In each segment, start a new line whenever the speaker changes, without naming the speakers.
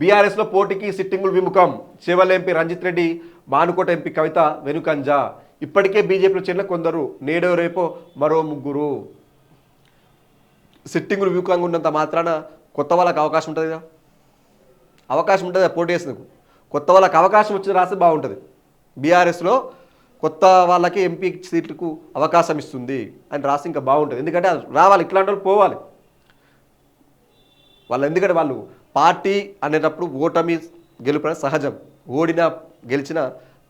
బీఆర్ఎస్లో పోటీకి సిట్టింగులు విముఖం. చేవల్ ఎంపీ రంజిత్ రెడ్డి మానుకోట ఎంపీ కవిత వెనుకంజ. ఇప్పటికే బీజేపీలో చెందిన కొందరు నేడో రేపో మరో ముగ్గురు. సిట్టింగులు విముఖంగా ఉన్నంత మాత్రాన కొత్త వాళ్ళకి అవకాశం ఉంటుంది కదా? అవకాశం ఉంటుంది కదా పోటీ చేసినందుకు కొత్త వాళ్ళకి అవకాశం వచ్చిన రాస్తే బాగుంటుంది. బీఆర్ఎస్లో కొత్త వాళ్ళకి ఎంపీ సీట్లకు అవకాశం ఇస్తుంది అని రాసి ఇంకా బాగుంటుంది. ఎందుకంటే రావాలి ఇట్లాంటి వాళ్ళు పోవాలి. వాళ్ళు ఎందుకంటే వాళ్ళు పార్టీ అనేటప్పుడు ఓటమి గెలుపు సహజం. ఓడినా గెలిచిన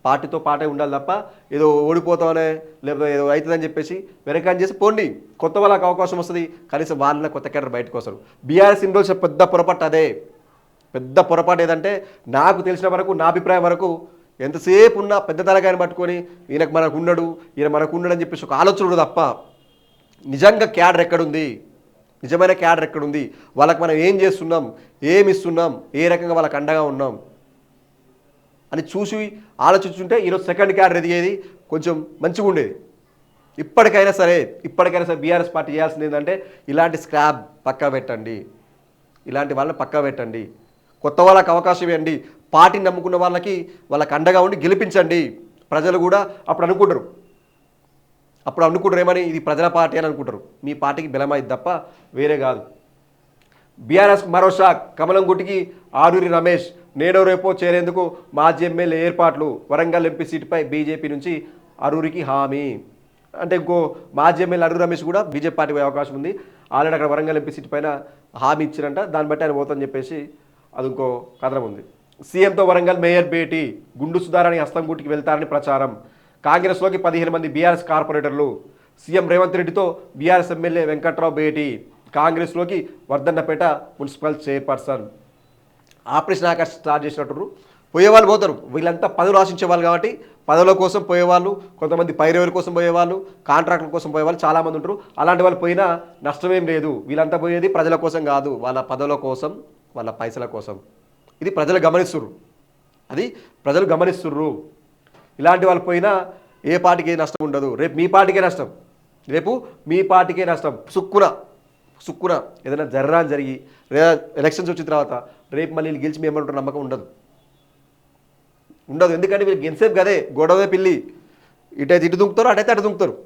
పార్టీతో పాటే ఉండాలి తప్ప ఏదో ఓడిపోతామనే లేకపోతే ఏదో అవుతుందని చెప్పేసి వెనకాని చేసి పోండి. కొత్త వాళ్ళకి అవకాశం వస్తుంది. కనీసం వాళ్ళ కొత్త క్యాడర్ బయటకు వస్తారు. బీఆర్ఎస్ ఇన్ని రోజులు పెద్ద పొరపాటు అదే. పెద్ద పొరపాటు ఏదంటే నాకు తెలిసిన వరకు నా అభిప్రాయం వరకు ఎంతసేపు ఉన్నా పెద్ద తలకాయని పట్టుకొని ఈయనకు మనకు ఉండడు ఈయన మనకు ఉండడు అని చెప్పేసి ఒక ఆలోచన ఉండదు తప్ప. నిజంగా క్యాడర్ ఎక్కడుంది? నిజమైన క్యాడర్ ఎక్కడుంది? వాళ్ళకి మనం ఏం చేస్తున్నాం? ఏమి ఇస్తున్నాం? ఏ రకంగా వాళ్ళకి అండగా ఉన్నాం? అని చూసి ఆలోచించుంటే ఈరోజు సెకండ్ క్యాడర్ ఎదిగేది కొంచెం మంచిగా ఉండేది. ఇప్పటికైనా సరే ఇప్పటికైనా సరే బీఆర్ఎస్ పార్టీ చేయాల్సింది ఏంటంటే ఇలాంటి స్క్రాప్ పక్కా పెట్టండి. ఇలాంటి వాళ్ళని పక్కా పెట్టండి. కొత్త వాళ్ళకి అవకాశం ఇవ్వండి. పార్టీని నమ్ముకున్న వాళ్ళకి వాళ్ళకి అండగా ఉండి గెలిపించండి. ప్రజలు కూడా అప్పుడు అనుకుంటారు. అప్పుడు అనుకుంటారు ఏమని? ఇది ప్రజల పార్టీ అని అనుకుంటారు. మీ పార్టీకి బలమైంది తప్ప వేరే కాదు. బీఆర్ఎస్ మరో షాక్ కమలం గుట్టికి ఆరూరి రమేష్ నేడో రేపో చేరేందుకు మాజీ ఎమ్మెల్యే ఏర్పాట్లు. వరంగల్ ఎంపీ సీటుపై బీజేపీ నుంచి అరూరికి హామీ. అంటే ఇంకో మాజీ ఎమ్మెల్యే అరూరి రమేష్ కూడా బీజేపీ పార్టీ పోయే అవకాశం ఉంది. ఆల్రెడీ అక్కడ వరంగల్ ఎంపీ సీటు పైన హామీ ఇచ్చారంట. దాన్ని బట్టి ఆయన పోతుందని చెప్పేసి అది ఇంకో కథనం ఉంది. సీఎంతో వరంగల్ మేయర్ భేటీ. గుండు సుధారాణి హస్తం గుట్టికి వెళ్తారని ప్రచారం. కాంగ్రెస్లోకి పదిహేను మంది బీఆర్ఎస్ కార్పొరేటర్లు. సీఎం రేవంత్ రెడ్డితో బీఆర్ఎస్ ఎమ్మెల్యే వెంకట్రావు భేటీ. కాంగ్రెస్లోకి Wardhannapet municipal chairperson. Operation Akash start చేసినట్టు. పోయేవాళ్ళు పోతారు. వీళ్ళంతా పదవులు ఆశించే వాళ్ళు కాబట్టి పదవుల కోసం పోయేవాళ్ళు కొంతమంది పైరవుల కోసం పోయేవాళ్ళు కాంట్రాక్టుల కోసం పోయేవాళ్ళు చాలామంది ఉంటారు. అలాంటి వాళ్ళు పోయినా నష్టమేం లేదు. వీళ్ళంతా పోయేది ప్రజల కోసం కాదు వాళ్ళ పదవుల కోసం వాళ్ళ పైసల కోసం. ఇది ప్రజలు గమనిస్తుర్రు. అది ప్రజలు గమనిస్తుర్రు. ఇలాంటి వాళ్ళు పోయినా ఏ పార్టీకి నష్టం ఉండదు. రేపు మీ పార్టీకే నష్టం. రేపు మీ పార్టీకే నష్టం. సుక్కున సుక్కున ఏదైనా జర్రా జరిగి లేదా ఎలక్షన్స్ వచ్చిన తర్వాత రేపు మళ్ళీ వీళ్ళు గెలిచి మేము నమ్మకం ఉండదు. ఉండదు. ఎందుకంటే వీళ్ళు గెలిసేపు కదే గొడవే పిల్లి. ఇటైతే ఇటు దుంకుతారు అటైతే అటు దుంకుతారు.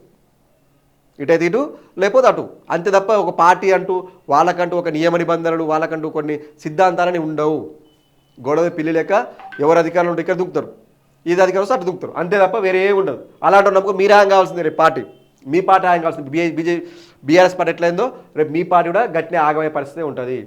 ఇటైతే ఇటు లేకపోతే అటు. అంతే తప్ప ఒక పార్టీ అంటూ వాళ్ళకంటూ ఒక నియమ నిబంధనలు వాళ్ళకంటూ కొన్ని సిద్ధాంతాలని ఉండవు. గొడవ పిల్లి లేక ఎవరు అధికారంలో ఉంటే ఇక్కడ దుంకుతారు. ఇది అధికారం వస్తే అటు దుక్కుతారు అంతే తప్ప వేరే ఏమి ఉండదు. అలాంటి నమ్మకం మీరు హాయం కావాల్సిందే రేపు పార్టీ. మీ పార్టీ హాయం కావాల్సింది. బీజే బీజే బీఆర్ఎస్ పార్టీ ఎట్లయిందో రేపు మీ పార్టీ కూడా గట్టినే ఆగమయ్యే పరిస్థితి ఉంటుంది.